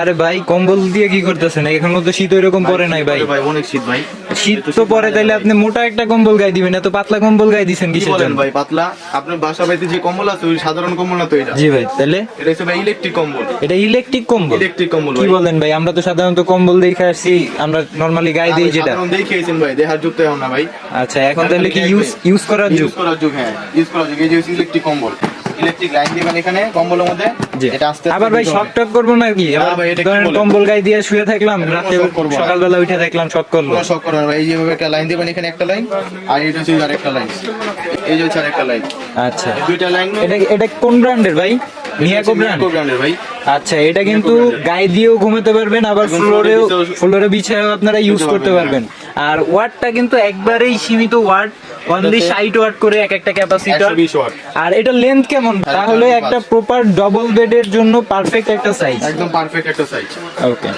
আরে ভাই কম্বল দিয়ে কি করতেছেন? এখনও তো শীত ওইরকম পরে নাই ভাই। ভাই অনেক শীত ভাই। শীত তো পরে তাইলে আপনি মোটা একটা কম্বল গায়ে দিবেন এত পাতলা কম্বল গায়ে দিছেন কি কিসের বলেন জন্য? ভাই পাতলা? আপনার বাসা বাড়িতে যে কম্বল আছে ওই সাধারণ কম্বল না তো এটা? জি ভাই তাহলে এটা হচ্ছে ভাই ইলেকট্রিক কম্বল। এটা ইলেকট্রিক কম্বল। ইলেকট্রিক কম্বল কি বলেন ভাই আমরা তো সাধারণত কম্বল দেখে আসছি আমরা নরমালি গায়ে দিই যেটা। সাধারণ দেখিয়েছেন ভাই দেহার যুক্ত এখন না ভাই। আচ্ছা এখন তাহলে কি ইউজ ইউজ করার যুগ? ইউজ করার যুগ হ্যাঁ ইউজ করার যুগ এই যে ইলেকট্রিক কম্বল। ইলেকট্রিক লাইন দিবেন এখানে কম্বলের মধ্যে? এটা আস্তে আবার ভাই শক টক করব নাকি? ধরেন কম্বল গায়ে দিয়ে শুয়ে থাকলাম রাতে সকালবেলা উঠে দেখলাম শক করল। শক ভাই এই যেভাবে একটা লাইন দিবেন এখানে একটা লাইন আর এটা হচ্ছে আরেকটা লাইন এই যে হচ্ছে আরেকটা লাইন আচ্ছা। দুইটা লাইন এটা এটা কোন ব্র্যান্ডের ভাই? মিয়াকো ব্র্যান্ডের ভাই। আচ্ছা এটা কিন্তু গায়ে দিয়েও ঘুমাতে পারবেন আবার ফ্লোরেও ফ্লোরে বিছায়ও আপনারা ইউজ করতে পারবেন, আর ওয়াটটা কিন্তু একবারেই সীমিত ওয়াট অনলি এটাতে- ষাট ওয়াট করে এক একটা ক্যাপাসিটর 120 আর এটা লেন্থ কেমন? তাহলে একটা প্রপার ডবল বেডের জন্য পারফেক্ট একটা সাইজ একদম পারফেক্ট একটা সাইজ ওকে